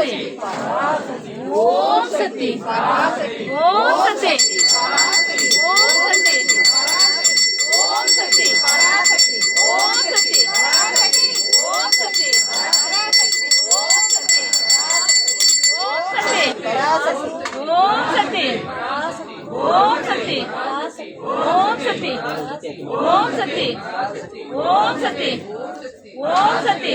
பராசக்தி ஓம் சக்தி பராசக்தி ஓம் சக்தி பராசக்தி ஓம் ஓம் சக்தி ஓம் சக்தி ஓம் சக்தி ஓம் சக்தி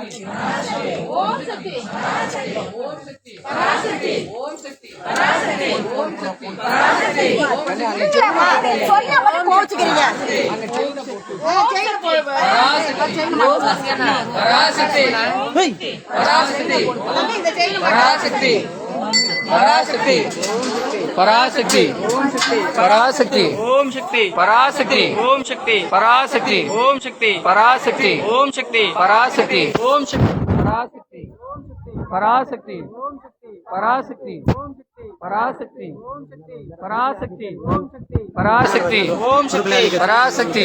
ஓம் சக்தி ஓம் சக்தி பராசக்தி கோச்சுக்கிறீங்க. பராசக்தி பராசக்தி பராசக்தி பராசக்தி பராசக்தி ஓம் சக்தி பராசக்தி ஓம் சக்தி பராசக்தி ஓம் சக்தி பராசக்தி ஓம் சக்தி பராசக்தி ஓம் சக்தி பராசக்தி பராசக்தி பராசக்தி பராசக்தி பராசக்தி ஓம் சக்தி பராசக்தி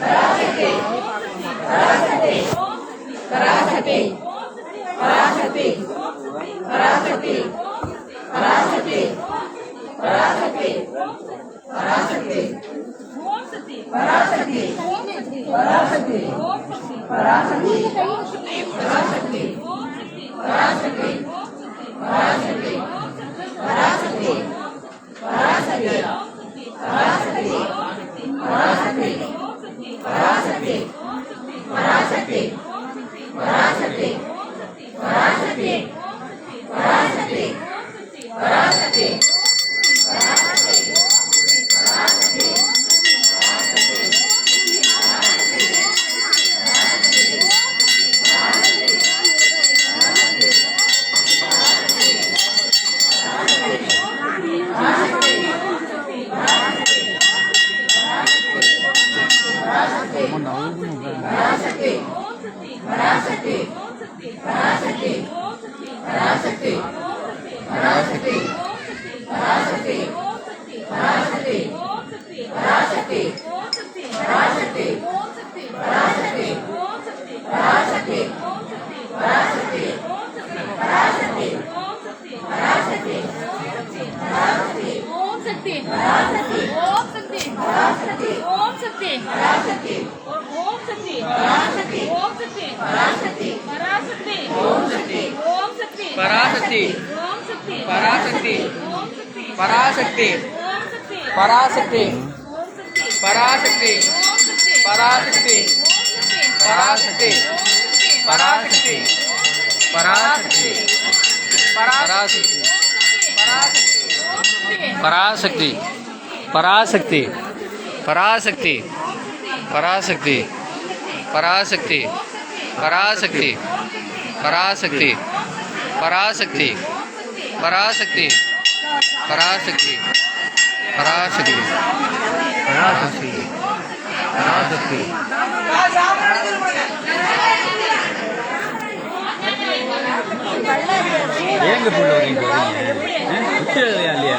کرا سکتے کرا سکتے کرا سکتے کرا سکتے کرا سکتے کرا سکتے کرا سکتے کرا سکتے کرا سکتے کرا سکتے کرا سکتے کرا سکتے سکتے ہرا سکتے ہرا سکتے ہرا سکتے۔ பராசக்தி ஓம் சக்தி பராசக்தி ஓம் சக்தி பராசக்தி ஓம் சக்தி பராசக்தி ஓம் சக்தி பராசக்தி ஓம் சக்தி பராசக்தி பராசக்தி பராசக்தி பராசக்தி பராசக்தி பராசக்தி பராசக்தி பராசக்தி பராசக்தி பராசக்தி பராசக்தி பராசக்தி பராசக்தி. பராசக்தி. பராசக்தி. பராசக்தி. பராசக்தி. பராசக்தி. ஏங்க புள்ள வரீங்க? உச்ச இல்லையா?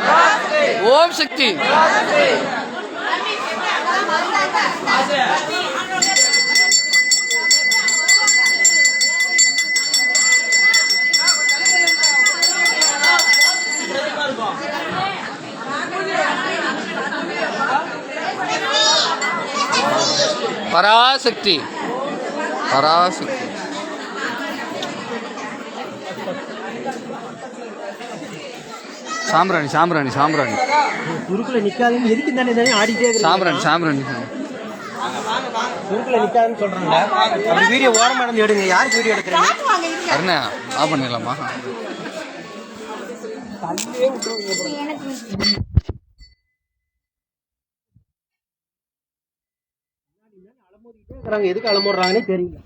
ஓம் சக்தி. பராசக்தி. பராசக்தி. சாம்பிராணி சாம்பிராணி சாம்பிராணி. குறுக்குல நிக்காதீங்க. எதுக்கு தானே தானே ஆடிட்டே சாம்பிராணி சாம்பிராணி. குறுக்குல நிக்காதுன்னு சொல்றாங்க அப்படி வீடியோ ஓரமா இருந்து எடுங்க. யாருக்கு வீடியோ எடுக்கிறீங்க? அருணா ஆஃப் பண்ணிடலாமா? எதுக்கு அலமுடுறாங்கன்னே தெரியல.